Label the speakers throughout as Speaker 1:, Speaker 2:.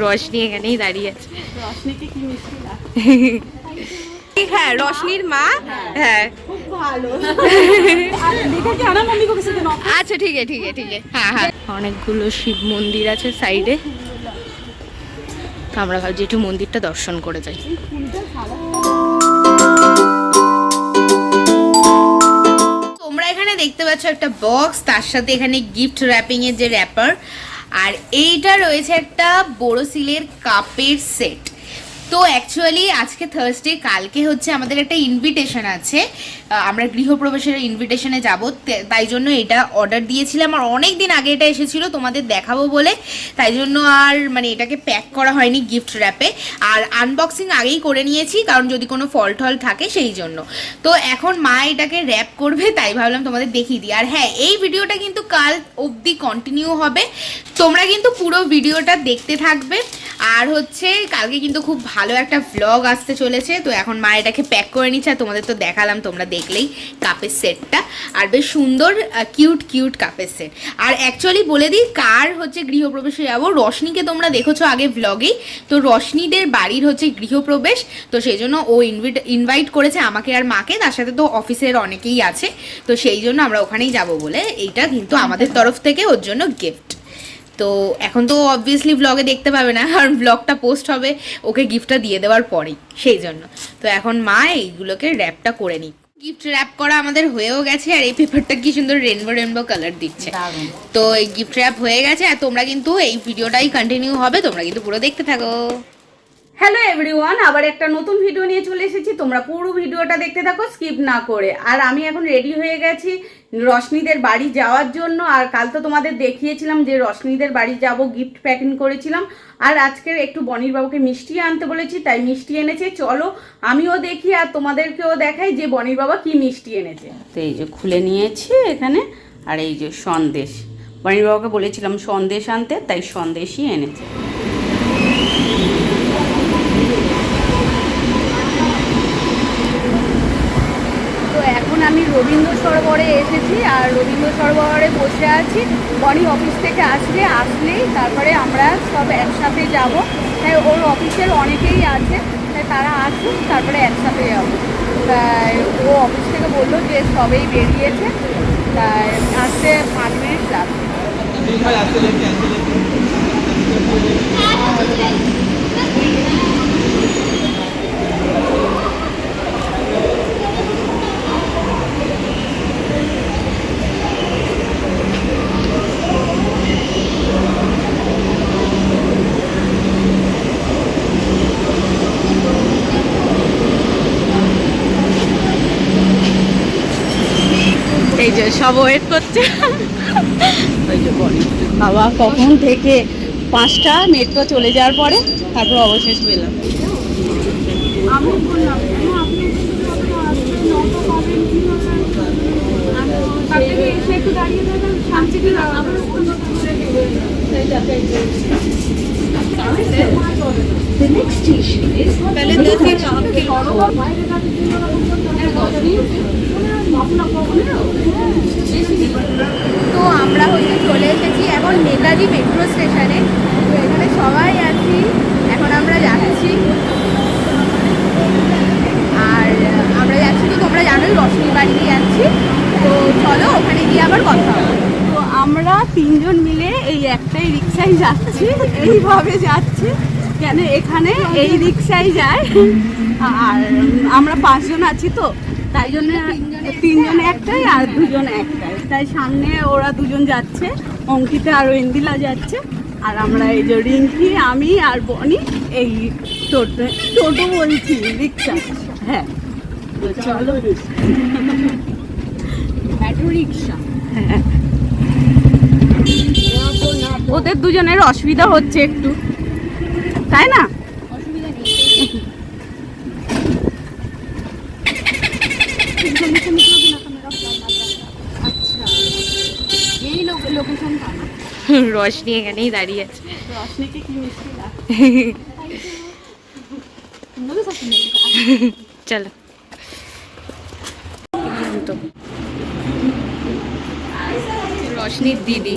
Speaker 1: রশনি এখানেই দাঁড়িয়ে আছে। হ্যাঁ রশনির মা। হ্যাঁ। আচ্ছা ঠিক আছে ঠিক আছে ঠিক আছে। হ্যাঁ হ্যাঁ। অনেকগুলো শিব মন্দির আছে সাইডে। আমরা ভাবছি একটু মন্দিরটা দর্শন করে যাই। তোমরা এখানে দেখতে পাচ্ছ একটা বক্স তার সাথে এখানে গিফট র্যাপিং এর যে র্যাপার আর এইটা রয়েছে একটা বোরোসিলের কাপের সেট। তো অ্যাকচুয়ালি আজকে থার্সডে কালকে হচ্ছে আমাদের একটা ইনভিটেশন আছে। আমরা গৃহপ্রবেশের ইনভিটেশনে যাব। তাই জন্য এটা অর্ডার দিয়েছিলাম। আর অনেক দিন আগে এটা এসেছিল, তোমাদের দেখাবো বলে। তাই জন্য আর মানে এটাকে প্যাক করা হয়নি গিফট র্যাপে আর আনবক্সিং আগেই করে নিয়েছি, কারণ যদি কোনো ফল টল থাকে, সেই জন্য। তো এখন মা এটাকে র্যাপ করবে, তাই ভাবলাম তোমাদের দেখিয়ে দিই। আর হ্যাঁ এই ভিডিওটা কিন্তু কাল অবধি কন্টিনিউ হবে। তোমরা কিন্তু পুরো ভিডিওটা দেখতে থাকবে। আর হচ্ছে, কালকে কিন্তু খুব ভালো একটা ভ্লগ আসতে চলেছে। তো এখন মা এটাকে প্যাক করে নিচ্ছে আর তোমাদের তো দেখালাম, তোমরা দেখলেই কাপের সেটটা আর বেশ সুন্দর কিউট কিউট কাপের সেট আর অ্যাকচুয়ালি বলে দিই, কার হচ্ছে গৃহপ্রবেশে যাব? রশনিকে তোমরা দেখেছ আগে ভ্লগেই তো রশনিদের বাড়ির হচ্ছে গৃহপ্রবেশ। তো সেই জন্য ও ইনভিট ইনভাইট করেছে আমাকে আর মাকে। তার সাথে তো অফিসের অনেকেই আছে। তো সেই জন্য আমরা ওখানেই যাব বলে এইটা কিন্তু আমাদের তরফ থেকে ওর জন্য গিফট তো এখন তো অবভিয়াসলি ব্লগে দেখতে পাবে না কারণ ব্লগটা পোস্ট হবে ওকে গিফটটা দিয়ে দেওয়ার পরেই সেই জন্য। তো এখন মা এইগুলোকে র্যাপটা করে নিই গিফট র্যাপ করা আমাদের হয়েও গেছে আর এই পেপারটা কি সুন্দর রেনবো রেনবো কালার দিচ্ছে। তো এই গিফট র্যাপ হয়ে গেছে আর তোমরা কিন্তু এই ভিডিওটাই কন্টিনিউ হবে তোমরা কিন্তু পুরো দেখতে থাকো।
Speaker 2: হ্যালো এভরিওয়ান আবার একটা নতুন ভিডিও নিয়ে চলে এসেছি। তোমরা পুরো ভিডিওটা দেখতে থাকো স্কিপ না করে। আর আমি এখন রেডি হয়ে গেছি রশ্মিদের বাড়ি যাওয়ার জন্য। আর কাল তো তোমাদের দেখিয়েছিলাম যে রশ্মিদের বাড়ি যাব গিফট প্যাকিং করেছিলাম। আর আজকের একটু বনির বাবুকে মিষ্টি আনতে বলেছি, তাই মিষ্টি এনেছে। চলো, আমিও দেখি আর তোমাদেরকেও দেখাই যে বনির বাবা কি মিষ্টি এনেছে। তো এই যে খুলে নিয়েছি এখানে, আর এই যে সন্দেশ। বনির বাবাকে বলেছিলাম সন্দেশ আনতে, তাই সন্দেশই এনেছে তো এখন আমি রবীন্দ্র সরোবরে এসেছি আর রবীন্দ্র সরোবরে বসে আছি। বনি অফিস থেকে আসবে আসলেই তারপরে আমরা সব একসাথে যাব। তাই ওর অফিসের অনেকেই আছে, তাই তারা আসুক, তারপরে একসাথে যাব। তাই ও অফিস থেকে বলল যে সবেই বেরিয়েছে, তাই আসতে পাঁচ মিনিট লাগবে। এই যে সব ওয়েট করছে। বাবা কখন থেকে পাঁচটা মেট্রো চলে যাওয়ার পরে তারপর অবশেষ পেলাম। আমি বললাম একটু দাঁড়িয়ে থাকবেন শান্তি
Speaker 1: पहले दस ही चाप के তো আমরা হচ্ছে চলে এসেছি এখন নেতাজি মেট্রো স্টেশনে তো এখানে সবাই আছি এখন আমরা যাচ্ছি আর আমরা যাচ্ছি তো তোমরা জানোই রশ্মির বাড়িতে যাচ্ছি তো চলো ওখানে গিয়ে আবার কথা হবে
Speaker 2: তো আমরা তিনজন মিলে এই একটাই রিক্সায় যাচ্ছি এইভাবে যাচ্ছি কেন এখানে এই রিক্সায় যায়। আর আমরা পাঁচজন আছি তো তাই জন্য তিনজন একটাই আর দুজন একটাই। তাই সামনে ওরা দুজন যাচ্ছে অঙ্কিতা আর ইন্দিলা যাচ্ছে আর আমরা এই যে রিঙ্কি আমি আর বনি এই টোটো টোটো বলছি রিক্সা। হ্যাঁ। চলো।
Speaker 1: রিক্সা।
Speaker 2: হ্যাঁ। ওদের দুজনের অসুবিধা হচ্ছে একটু। তাই না?
Speaker 1: রশনি এখানেই দাঁড়িয়ে আছে।
Speaker 2: রশ্মিকে কি
Speaker 1: চলো। রশনির দিদি।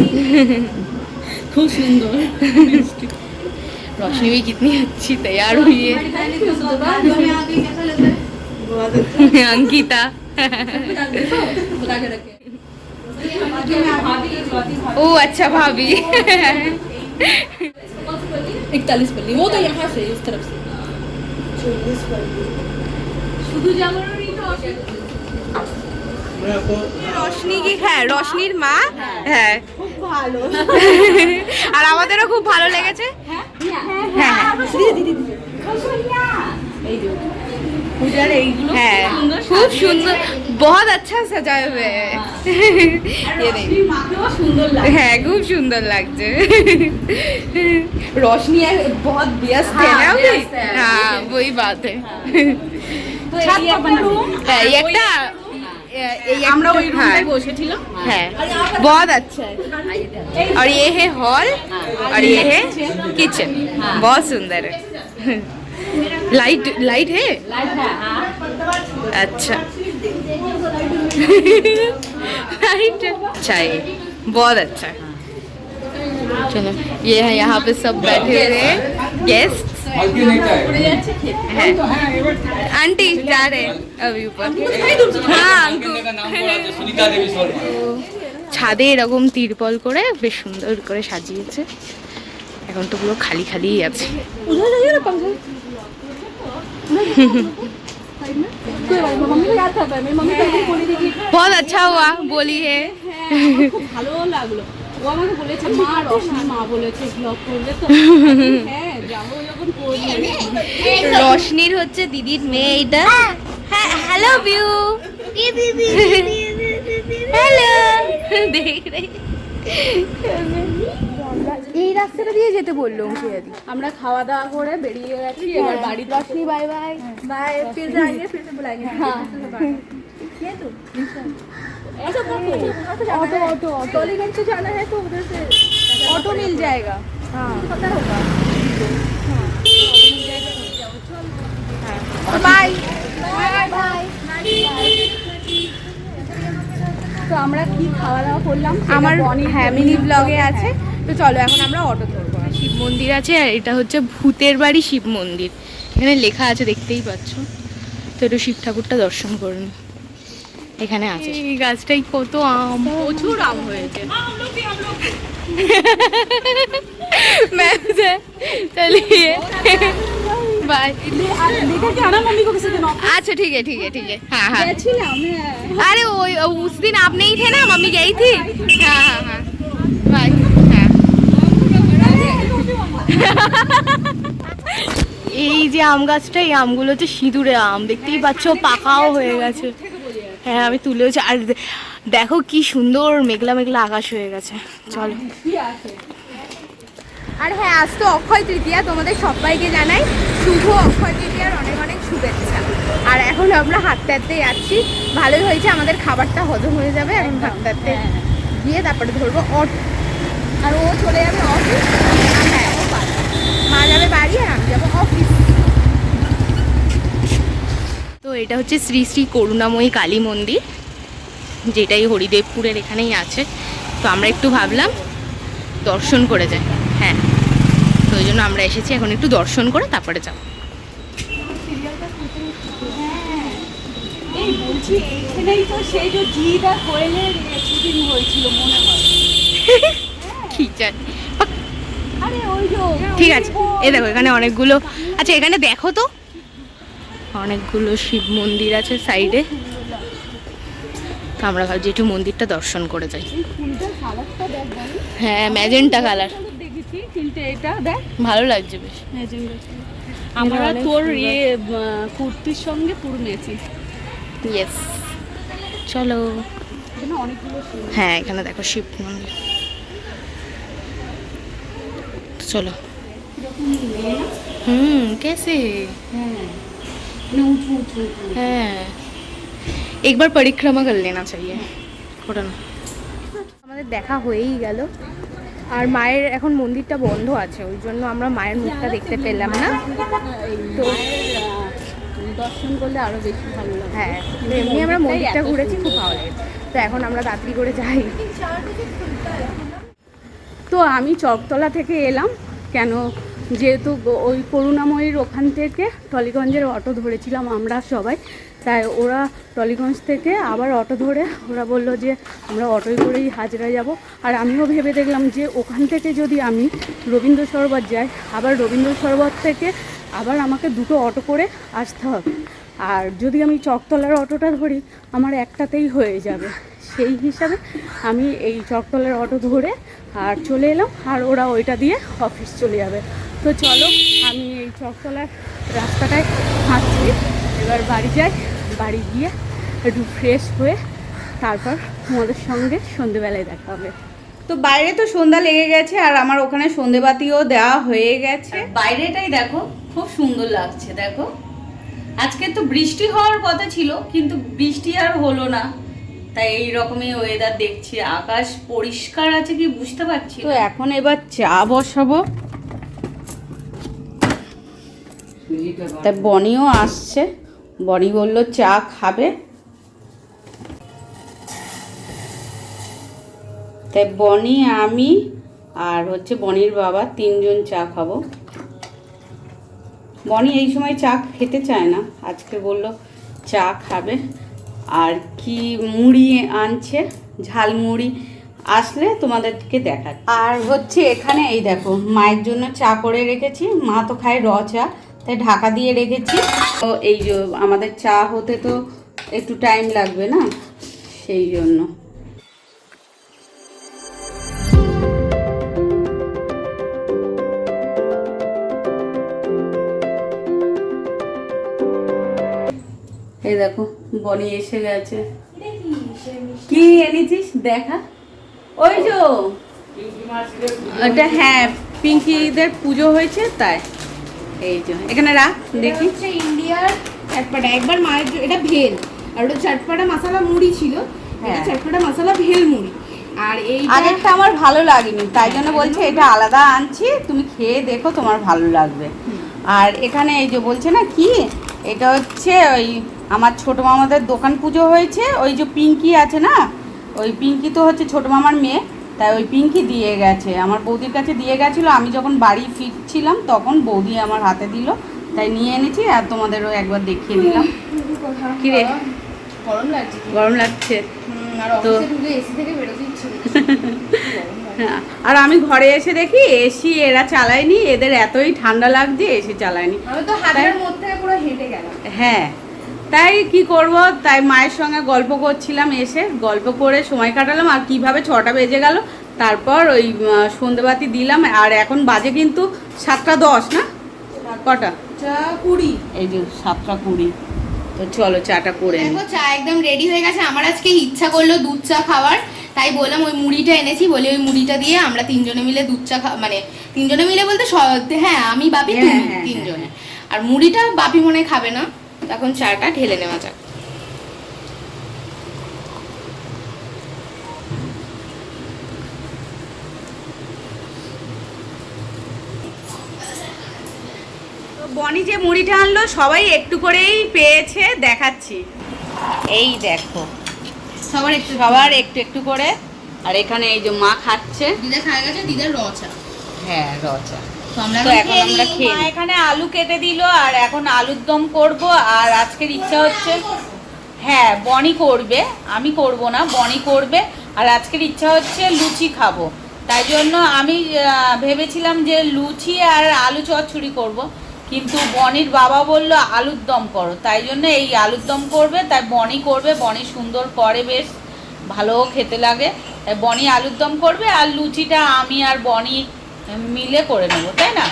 Speaker 2: খুব সুন্দর
Speaker 1: रोशनी भी कितनी अच्छी तैयार हुई है अंकिता ओ अच्छा भाभी
Speaker 3: इकतालीस पल्ली वो तो यहाँ से इस तरफ से
Speaker 1: রশনি কি হ্যাঁ রশনির মা হ্যাঁ খুব ভালো আর আমাদেরও খুব ভালো লেগেছে হ্যাঁ হ্যাঁ
Speaker 2: পূজার এইগুলো
Speaker 1: হ্যাঁ খুব সুন্দর बहुत अच्छा सजाए हुए हैं ये देखिए
Speaker 2: এই মাকেও সুন্দর লাগে
Speaker 1: है खूब सुंदर लगते रोशनी है बहुत व्यस्त है ना
Speaker 2: हाँ,
Speaker 1: अभी
Speaker 2: व्यस्त है।
Speaker 1: हाँ वही बात है
Speaker 2: ছাদ বানাবো
Speaker 1: है ये একটা ये- ये
Speaker 2: আমরা ওই
Speaker 1: একটা-
Speaker 2: রুমটায়
Speaker 1: हाँ,
Speaker 2: বসেছিলাম
Speaker 1: है बहुत अच्छा है और ये है हॉल और ये है किचन बहुत सुंदर है लाइट लाइट है अच्छा लाइट अच्छा है बहुत अच्छा है चलो ये है यहाँ पे सब बैठे हुए हैं गेस्ट
Speaker 4: हल्की नहीं चाहे
Speaker 1: है आंटी जा रहे हैं अभी ऊपर हाँ अंकु
Speaker 4: का नाम बोला तो सुनीता देवी शर्मा
Speaker 1: ছাদে এরকম তিরপল করে বেশ সুন্দর করে সাজিয়েছে এখন তো পুরো খালি খালিই আছে
Speaker 3: कोई बात नहीं, मम्मी को याद था मेरी मम्मी कभी बोली थी कि
Speaker 1: बहुत अच्छा हुआ बोली है
Speaker 3: আমার খুব ভালো লাগলো ও আমাকে বলেছে মা রশ্মি মা বলেছে ব্লগ করলে তো হ্যাঁ যাবো যখন করবো
Speaker 1: রশনির হচ্ছে দিদির মেয়ে এইটা হ্যালো বিউ হ্যালো দেখ রে এই রাস্তাটা দিয়ে যেতে বললো অঙ্কিয়াদি
Speaker 3: আমরা খাওয়া দাওয়া করে বেরিয়ে গেছি এবার বাড়ি রশ্মি বাই বাই बाय फिर जाएंगे फिर से बुलाएंगे हाँ ये तो ऐसा ऑटो ऑटो ऑटो टोलीगंज से जाना है तो उधर से ऑटो मिल जाएगा हाँ पता होगा
Speaker 1: বাই বাই
Speaker 3: তো আমরা কি খাওয়া দাওয়া করলাম
Speaker 1: আমার হ্যাঁ মিনি ব্লগে আছে। তো চলো এখন আমরা অটো ধরবো শিব মন্দির আছে আর এটা হচ্ছে ভূতের বাড়ি শিব মন্দির। এখানে লেখা আছে দেখতেই পাচ্ছ। তো একটু শিব ঠাকুরটা দর্শন করুন এখানে আছে। এই গাছটাই কত আম
Speaker 3: প্রচুর আম হয়েছে।
Speaker 1: ম্যাম चलिए बाय
Speaker 3: আর लेकर के आना मम्मी को किसी दिन
Speaker 1: अच्छा ठीक है ठीक है ठीक है हाँ हाँ
Speaker 3: গেছিলাম হ্যাঁ
Speaker 1: अरे वो उस दिन आप नहीं थे ना मम्मी गई थी हाँ हाँ हाँ बाय हाँ এই যে আম গাছটা এই আমগুলো হচ্ছে সিঁদুরে আম দেখতেই পাচ্ছ পাকাও হয়ে গেছে হ্যাঁ আমি তুলেওছি আর দে- দেখো কি সুন্দর মেঘলা মেঘলা আকাশ হয়ে গেছে চলো আর হ্যাঁ আজ তো অক্ষয় তৃতীয়া তোমাদের সবাইকে জানাই শুভ অক্ষয় তৃতীয়ার অনেক অনেক শুভেচ্ছা। আর এখন আমরা হাঁটতে হাঁটতে যাচ্ছি। ভালোই হয়েছে আমাদের খাবারটা হজম হয়ে যাবে। এখন হাঁটতে হাঁটতে গিয়ে তারপরে ধরবো অটো। আর ও চলে যাবে অফিস। হ্যাঁ ও মা যাবে বাড়ি আর আমি যাব অফিস। তো এটা হচ্ছে শ্রী শ্রী করুণাময়ী কালী মন্দির যেটাই হরিদেবপুরের এখানেই আছে। তো আমরা একটু ভাবলাম দর্শন করে যাই। হ্যাঁ। তো ওই জন্য আমরা এসেছি এখন একটু দর্শন করে তারপরে যাব। ঠিক আছে এই দেখো এখানে অনেকগুলো আচ্ছা এখানে দেখো তো। অনেকগুলো শিব মন্দির আছে সাইডে। তো আমরা ভাবছি একটু মন্দিরটা দর্শন করে যাই। হ্যাঁ ম্যাজেন্টা কালার
Speaker 3: কিন্তু এটা দেখ।
Speaker 1: ভালো লাগছে বেশ।
Speaker 3: আমরা তোর ইয়ে কুর্তির সঙ্গে পুরো নিয়েছি
Speaker 1: ইয়েস চলো। হ্যাঁ এখানে দেখো শিব মন্দির। চলো। হুম কেসে?
Speaker 3: হ্যাঁ।, মানে
Speaker 1: হ্যাঁ। একবার পরিক্রমা কর লেনা চাইয়ে। ওটা না। আমাদের দেখা হয়েই গেল। আর মায়ের এখন মন্দিরটা বন্ধ আছে ওই জন্য আমরা মায়ের মুখটা দেখতে পেলাম না। তো-
Speaker 3: দর্শন করলে আরও বেশি ভালো লাগে।
Speaker 1: হ্যাঁ এমনি আমরা মন্দিরটা ঘুরেছি খুব ভালো লেগেছে তো এখন আমরা তাড়াতাড়ি করে যাই।
Speaker 2: তো আমি চকতলা থেকে এলাম কেন যেহেতু ওই করুণাময়ীর ওখান থেকে টলিগঞ্জের অটো ধরেছিলাম আমরা সবাই। তাই ওরা টলিগঞ্জ থেকে আবার অটো ধরে ওরা বলল যে, আমরা অটোয় করেই হাজরা যাব। আর আমিও ভেবে দেখলাম যে, ওখান থেকে যদি আমি রবীন্দ্র সরোবর যাই, আবার রবীন্দ্র সরোবর থেকে আবার আমাকে দুটো অটো করে আসতে হবে। আর যদি আমি চকতলার অটোটা ধরি, আমার একটাতেই হয়ে যাবে। সেই হিসাবে আমি এই চকতলার অটো ধরে আর চলে এলাম, আর ওরা ওইটা দিয়ে অফিস চলে যাবে। তো চলো, আমি এই চকতলার রাস্তাটায় হাঁটছি। এবার বাড়ি যাই। বাড়ি গিয়ে একটু ফ্রেশ হয়ে তারপর তোমাদের সঙ্গে সন্ধেবেলায় দেখা হবে। তো বাইরে তো সন্ধ্যা লেগে গেছে আর আমার ওখানে সন্ধেবাতিও দেওয়া হয়ে গেছে। বাইরেটাই দেখো খুব সুন্দর লাগছে দেখো। আজকে তো বৃষ্টি হওয়ার কথা ছিল কিন্তু বৃষ্টি আর হলো না। তাই এই রকমই ওয়েদার দেখছি। আকাশ পরিষ্কার আছে কি বুঝতে পারছি তো এখন এবার চা বসাবো। তা বনিও আসছে। বনি বলল, চা খাবে? তাই বনি, আমি আর হচ্ছে বনির বাবা তিনজন চা খাব। বনি এই সময় চা খেতে চায় না। আজকে বলল, চা খাবে। আর কি মুড়ি আনছে ঝালমুড়ি আসলে তোমাদেরকে দেখা আর হচ্ছে এখানে এই দেখো, মায়ের জন্য চা করে রেখেছি। মা তো খায় র চা। তাই ঢাকা দিয়ে রেখেছি। তো এই যে আমাদের চা হতে তো একটু টাইম লাগবে না? সেই জন্য। এই দেখো, বনি এসে গেছে। কি এনেছিস? দেখা। ওই যে। হ্যাঁ পিঙ্কিদের পুজো হয়েছে, তাই। এই যে এখানে রাখ দেখি।
Speaker 1: হচ্ছে ইন্ডিয়ার চটপাটা। একবার মায়ের এটা ভেল। আর ওটা চটপাটা মশলা মুড়ি ছিল। এটা
Speaker 2: হ্যাঁ।
Speaker 1: চটপাটা মশলা ভেল মুড়ি। আর এই
Speaker 2: আমার ভালো লাগেনি তাই জন্য বলছে এটা আলাদা আনছি তুমি খেয়ে দেখো তোমার ভালো লাগবে। আর এখানে এই যে বলছে না কি এটা হচ্ছে ওই আমার ছোট মামাদের দোকান পুজো হয়েছে ওই যে পিঙ্কি আছে না ওই পিঙ্কি তো হচ্ছে ছোট মামার মেয়ে। তাই ওই পিঙ্কি দিয়ে গেছে। আমার বৌদির কাছে দিয়ে গেছিল আমি যখন বাড়ি ফিরছিলাম তখন বৌদি আমার হাতে দিল। তাই নিয়ে এনেছি আর তোমাদেরও একবার দেখিয়ে দিলাম। কি রে?
Speaker 1: গরম লাগছে
Speaker 2: গরম লাগছে।
Speaker 1: আর
Speaker 2: তো-। হ্যাঁ, আর আমি ঘরে এসে দেখি এসি এরা চালায়নি এদের এতই ঠান্ডা লাগছে এসি চালায়নি। হ্যাঁ তাই কি করব? তাই মায়ের সঙ্গে গল্প করছিলাম এসে গল্প করে সময় কাটালাম আর কীভাবে ছটা বেজে গেল তারপর ওই সন্ধেবাতি দিলাম আর এখন বাজে কিন্তু সাতটা দশ না? কটা?
Speaker 1: চা কুড়ি।
Speaker 2: এই যে সাতটা কুড়ি তো চলো চাটা করে
Speaker 1: দেখো চা একদম রেডি হয়ে গেছে আমার আজকে ইচ্ছা করল দুধ চা খাওয়ার তাই বললাম ওই মুড়িটা এনেছি বলে ওই মুড়িটা দিয়ে আমরা তিনজনে মিলে দুধ চা খা মানে তিনজনে মিলে বলতে হ্যাঁ আমি বাপি
Speaker 2: হ্যাঁ,
Speaker 1: তুমি
Speaker 2: হ্যাঁ,
Speaker 1: তিনজনে। আর মুড়িটা বাপি মনে হয় খাবে না। তখন চাটা ঢেলে নেওয়া যাক।
Speaker 2: তো বনি যে মুড়িটা আনলো সবাই একটু করেই পেয়েছে দেখাচ্ছি। এই দেখো।
Speaker 1: সবার একটু
Speaker 2: সবার একটু একটু করে। আর এখানে এই যে মা খাচ্ছে।
Speaker 1: দিদা খাওয়া গেছে দিদার র চা।
Speaker 2: হ্যাঁ রচা
Speaker 1: তো এখন
Speaker 2: এখন আমরা
Speaker 1: খেয়ে
Speaker 2: খেয়ে এখানে আলু কেটে দিল আর এখন আলুর দম করব আর আজকের ইচ্ছা হচ্ছে হ্যাঁ বনি করবে। আমি করব না বনি করবে। আর আজকের ইচ্ছা হচ্ছে লুচি খাব। তাই জন্য আমি ভেবেছিলাম যে লুচি আর আলু চচ্চড়ি করব কিন্তু বনির বাবা বলল আলুর দম করো। তাই জন্য এই আলুর দম করবে তাই বনি করবে। বনি সুন্দর করে বেশ ভালোও খেতে লাগে। তাই বনি আলুর দম করবে আর লুচিটা আমি আর বনি মিলে করে নেব তাই না?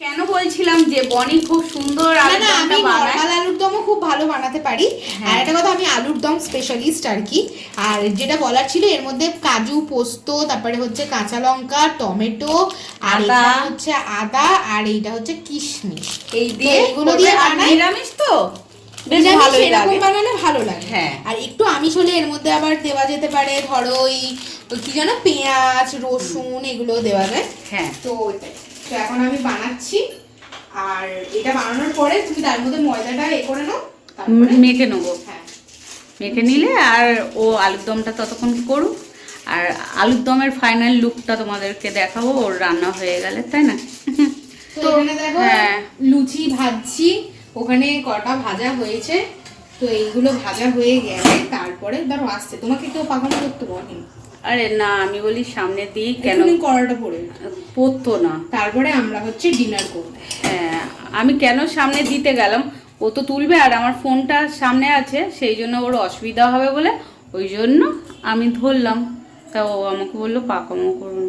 Speaker 2: কেন বলছিলাম যে বনি খুব সুন্দর
Speaker 1: না
Speaker 2: আলুর
Speaker 1: আমি নর্মাল আলুর দমও খুব ভালো বানাতে পারি।
Speaker 2: হ্যাঁ।
Speaker 1: আর একটা কথা আমি আলুর দম স্পেশালিস্ট আর কি। আর যেটা বলার ছিল এর মধ্যে কাজু পোস্ত তারপরে হচ্ছে কাঁচা লঙ্কা টমেটো আর। এটা হচ্ছে আদা আর এইটা হচ্ছে কিশমিশ।
Speaker 2: এই দিয়ে
Speaker 1: এগুলো দিয়ে বানাই।
Speaker 2: নিরামিষ তো? বেশ ভালোই লাগে।
Speaker 1: বানালে ভালো লাগে।
Speaker 2: হ্যাঁ।
Speaker 1: আর একটু আমিষ হলে এর মধ্যে আবার দেওয়া যেতে পারে ধরো ওই কি যেন পেঁয়াজ রসুন এগুলো দেওয়া যায়।
Speaker 2: হ্যাঁ।
Speaker 1: তো ওইটাই। তো এখন আমি বানাচ্ছি। আর এটা বানানোর পরে তুমি তার মধ্যে ময়দাটা এ করে নাও
Speaker 2: মেখে নেব।
Speaker 1: হ্যাঁ।
Speaker 2: মেখে নিলে আর ও আলুর দমটা ততক্ষণ করুক। আর আলুর দমের ফাইনাল লুকটা তোমাদেরকে দেখাবো ওর রান্না হয়ে গেলে তাই না?
Speaker 1: তো দেখো
Speaker 2: হ্যাঁ।
Speaker 1: লুচি ভাজছি। ওখানে কটা ভাজা হয়েছে তো এইগুলো ভাজা হয়ে গেলে তারপরে ধরো আসছে। তোমাকে কেউ পাকানো করতে বলেন?
Speaker 2: আরে না আমি বলি সামনে দিই কেন?
Speaker 1: কেন কড়াটা পড়ে
Speaker 2: পড়তো না।
Speaker 1: তারপরে আমরা হচ্ছে ডিনার করব।
Speaker 2: হ্যাঁ আমি কেন সামনে দিতে গেলাম? ও তো তুলবে আর আমার ফোনটা সামনে আছে সেই জন্য ওর অসুবিধা হবে বলে ওই জন্য আমি ধরলাম। তা ও আমাকে বলল পাকামো করুন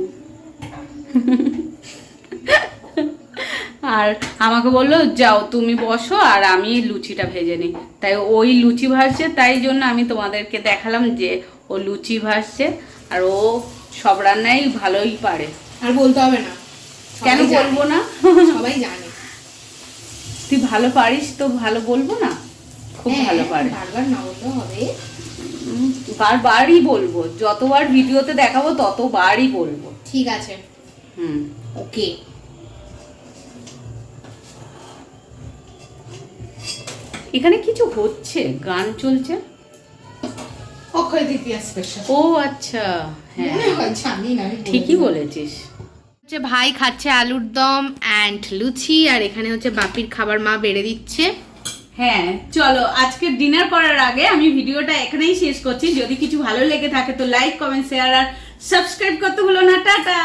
Speaker 2: আর আমাকে বলল যাও তুমি বসো আর আমি লুচিটা ভেজে নিই। তাই ওই লুচি ভাজছে তাই জন্য আমি তোমাদেরকে দেখালাম যে ও লুচি ভাজছে আর ও সব রান্নাই ভালোই পারে।
Speaker 1: আর বলতে হবে না।
Speaker 2: কেন বলব না?
Speaker 1: সবাই জানে।
Speaker 2: তুই ভালো পারিস তো ভালো বলব না? খুব
Speaker 1: হ্যাঁ,
Speaker 2: ভালো পারে।
Speaker 1: বারবার না বললেও হবে।
Speaker 2: বারবারই বলব যতবার ভিডিওতে দেখাবো ততবারই বলব।
Speaker 1: ঠিক আছে।
Speaker 2: হুম।
Speaker 1: ওকে।
Speaker 2: এখানে কিছু হচ্ছে? গান চলছে?
Speaker 1: অক্ষয় তৃতীয়া স্পেশাল
Speaker 2: ও আচ্ছা। হ্যাঁ। ঠিকই বলেছিস।
Speaker 1: হচ্ছে ভাই খাচ্ছে আলুর দম অ্যান্ড লুচি আর এখানে হচ্ছে বাপির খাবার মা বেড়ে দিচ্ছে।
Speaker 2: হ্যাঁ চলো আজকে ডিনার করার আগে আমি ভিডিওটা এখানেই শেষ করছি। যদি কিছু ভালো লেগে থাকে তো লাইক কমেন্ট শেয়ার আর সাবস্ক্রাইব করতে ভুলো না।
Speaker 1: টাটা!